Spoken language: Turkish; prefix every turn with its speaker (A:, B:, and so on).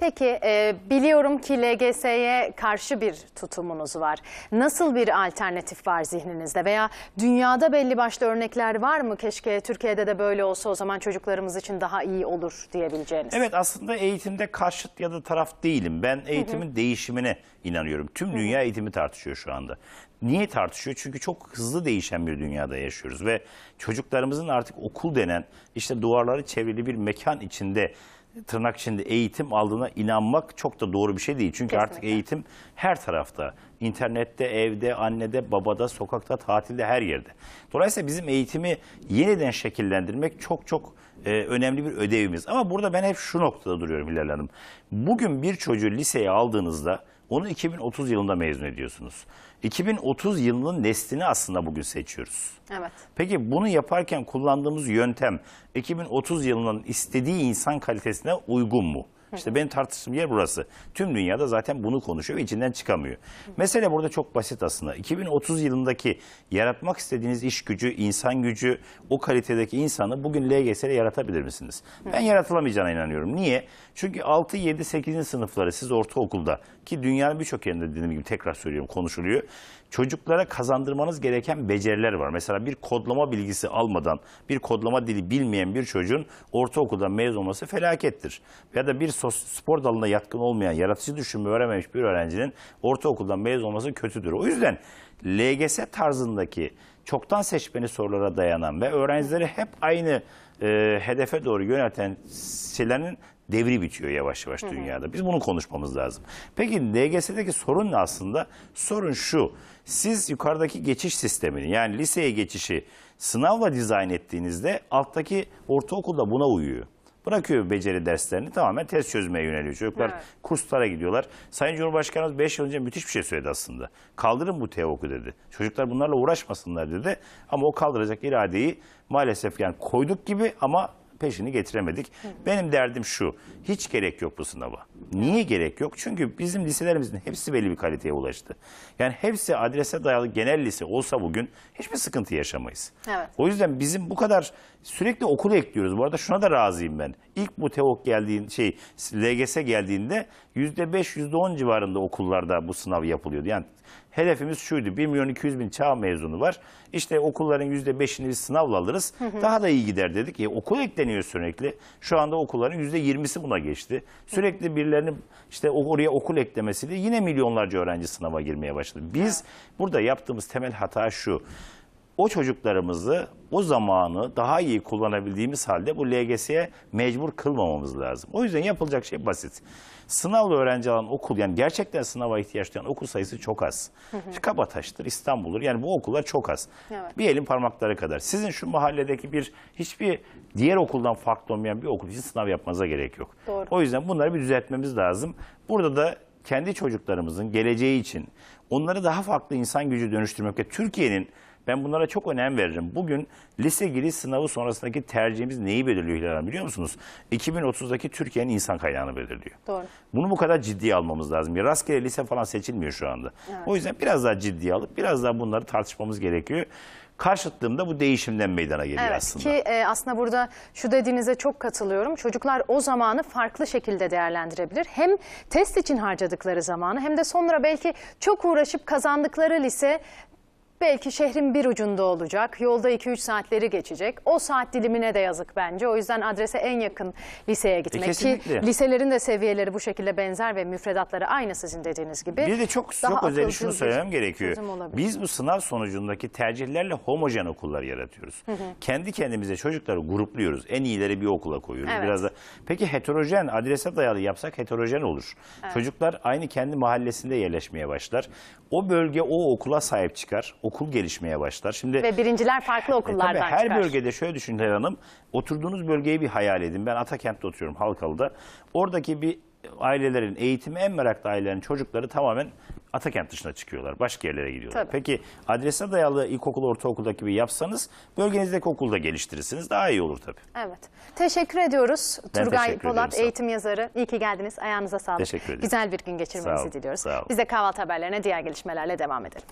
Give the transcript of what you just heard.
A: Peki e, biliyorum ki LGS'ye karşı bir tutumunuz var. Nasıl bir alternatif var zihninizde veya dünyada belli başlı örnekler var mı? Keşke Türkiye'de de böyle olsa o zaman çocuklarımız için daha iyi olur diyebileceğiniz.
B: Evet aslında eğitimde karşıt ya da taraf değilim. Ben eğitimin değişimine inanıyorum. Tüm dünya eğitimi tartışıyor şu anda. Niye tartışıyor? Çünkü çok hızlı değişen bir dünyada yaşıyoruz ve çocuklarımızın artık okul denen işte duvarları çevrili bir mekan içinde tırnak içinde eğitim aldığına inanmak çok da doğru bir şey değil. Çünkü artık
A: Kesinlikle.
B: eğitim her tarafta. İnternette, evde, annede, babada, sokakta, tatilde her yerde. Dolayısıyla bizim eğitimi yeniden şekillendirmek çok çok e, önemli bir ödevimiz. Ama burada ben hep şu noktada duruyorum Hilal Hanım. Bugün bir çocuğu liseye aldığınızda onu 2030 yılında mezun ediyorsunuz. 2030 yılının neslini aslında bugün seçiyoruz.
A: Evet.
B: Peki bunu yaparken kullandığımız yöntem 2030 yılının istediği insan kalitesine uygun mu? İşte benim tartıştığım yer burası. Tüm dünyada zaten bunu konuşuyor ve içinden çıkamıyor. Mesele burada çok basit aslında. 2030 yılındaki yaratmak istediğiniz iş gücü, insan gücü, o kalitedeki insanı bugün LGS'de yaratabilir misiniz? Ben yaratılamayacağına inanıyorum. Niye? Çünkü 6, 7, 8. sınıfları siz ortaokulda ki dünyanın birçok yerinde dediğim gibi tekrar söylüyorum konuşuluyor. Çocuklara kazandırmanız gereken beceriler var. Mesela bir kodlama bilgisi almadan, bir kodlama dili bilmeyen bir çocuğun ortaokulda mezun olması felakettir. Ya da bir spor dalına yatkın olmayan, yaratıcı düşünme öğrenmemiş bir öğrencinin ortaokuldan mezun olması kötüdür. O yüzden LGS tarzındaki çoktan seçmeli sorulara dayanan ve öğrencileri hep aynı e, hedefe doğru yönelten şeylerin devri bitiyor yavaş yavaş dünyada. Biz bunu konuşmamız lazım. Peki LGS'deki sorun ne aslında? Sorun şu. Siz yukarıdaki geçiş sistemini yani liseye geçişi sınavla dizayn ettiğinizde alttaki ortaokulda buna uyuyor. Bırakıyor beceri derslerini tamamen test çözmeye yöneliyor. Çocuklar
A: Evet.
B: kurslara gidiyorlar. Sayın Cumhurbaşkanımız 5 yıl önce müthiş bir şey söyledi aslında. Kaldırın bu TEOK'u dedi. Çocuklar bunlarla uğraşmasınlar dedi. Ama o kaldıracak iradeyi maalesef yani koyduk gibi ama peşini getiremedik. Benim derdim şu. Hiç gerek yok bu sınava. Niye gerek yok? Çünkü bizim liselerimizin hepsi belli bir kaliteye ulaştı. Yani hepsi adrese dayalı genel lise olsa bugün hiçbir sıkıntı yaşamayız.
A: Evet.
B: O yüzden bizim bu kadar sürekli okul ekliyoruz. Bu arada şuna da razıyım ben. İlk bu TEOK geldiğin şey LGS geldiğinde %5 %10 civarında okullarda bu sınav yapılıyordu. Yani hedefimiz şuydu. 1 milyon 200 bin çağ mezunu var. İşte okulların %5'ini biz sınavla alırız. Daha da iyi gider dedik. E, okul ekleniyor sürekli. Şu anda okulların %20'si buna geçti. Sürekli birilerinin işte oraya okul eklemesiyle yine milyonlarca öğrenci sınava girmeye başladı. Biz burada yaptığımız temel hata şu o çocuklarımızı o zamanı daha iyi kullanabildiğimiz halde bu LGS'ye mecbur kılmamamız lazım. O yüzden yapılacak şey basit. Sınavlı öğrenci alan okul yani gerçekten sınava ihtiyaç duyan okul sayısı çok az. Kabataş'tır, İstanbul'dur yani bu okullar çok az.
A: Evet.
B: Bir elin parmakları kadar. Sizin şu mahalledeki bir hiçbir diğer okuldan farklı olmayan bir okul için sınav yapmanıza gerek yok.
A: Doğru.
B: O yüzden bunları bir düzeltmemiz lazım. Burada da kendi çocuklarımızın geleceği için onları daha farklı insan gücü dönüştürmek ve Türkiye'nin ben bunlara çok önem veririm. Bugün lise giriş sınavı sonrasındaki tercihimiz neyi belirliyor Hilal Hanım biliyor musunuz? 2030'daki Türkiye'nin insan kaynağını belirliyor.
A: Doğru.
B: Bunu bu kadar ciddiye almamız lazım. Ya rastgele lise falan seçilmiyor şu anda. O yüzden biraz daha ciddiye alıp biraz daha bunları tartışmamız gerekiyor. Karşıtlığımda bu değişimden meydana geliyor
A: Evet
B: aslında.
A: ki e, aslında burada şu dediğinize çok katılıyorum. Çocuklar o zamanı farklı şekilde değerlendirebilir. Hem test için harcadıkları zamanı hem de sonra belki çok uğraşıp kazandıkları lise belki şehrin bir ucunda olacak. Yolda 2-3 saatleri geçecek. O saat dilimine de yazık bence. O yüzden adrese en yakın liseye gitmek ki
B: kesinlikle.
A: liselerin de seviyeleri bu şekilde benzer ve müfredatları aynı sizin dediğiniz gibi.
B: Bir de çok
A: Daha
B: çok özel şunu söylemem gerekiyor. Biz bu sınav sonucundaki tercihlerle homojen okullar yaratıyoruz. Kendi kendimize çocukları grupluyoruz. En iyileri bir okula koyuyoruz.
A: Evet.
B: Biraz da Peki heterojen adrese dayalı yapsak heterojen olur. Çocuklar aynı kendi mahallesinde yerleşmeye başlar. O bölge o okula sahip çıkar. Okul gelişmeye başlar. Şimdi
A: Ve birinciler farklı
B: e,
A: okullardan
B: tabii her
A: çıkar.
B: bölgede şöyle düşünün Hilal Hanım. Oturduğunuz bölgeyi bir hayal edin. Ben Atakent'te oturuyorum Halkalı'da. Oradaki bir ailelerin eğitimi en meraklı ailelerin çocukları tamamen Atakent dışına çıkıyorlar. Başka yerlere gidiyorlar.
A: Tabii.
B: Peki adrese dayalı ilkokul, ortaokulda gibi yapsanız bölgenizdeki okulda geliştirirsiniz. Daha iyi olur tabii.
A: Evet. Teşekkür ediyoruz.
B: Ben
A: Turgay
B: teşekkür
A: Polat
B: ederim,
A: eğitim yazarı. İyi ki geldiniz. Ayağınıza sağlık.
B: Teşekkür ederim.
A: Güzel bir gün geçirmenizi
B: Sağ
A: diliyoruz.
B: sağ ol.
A: Biz de kahvaltı haberlerine diğer gelişmelerle devam edelim.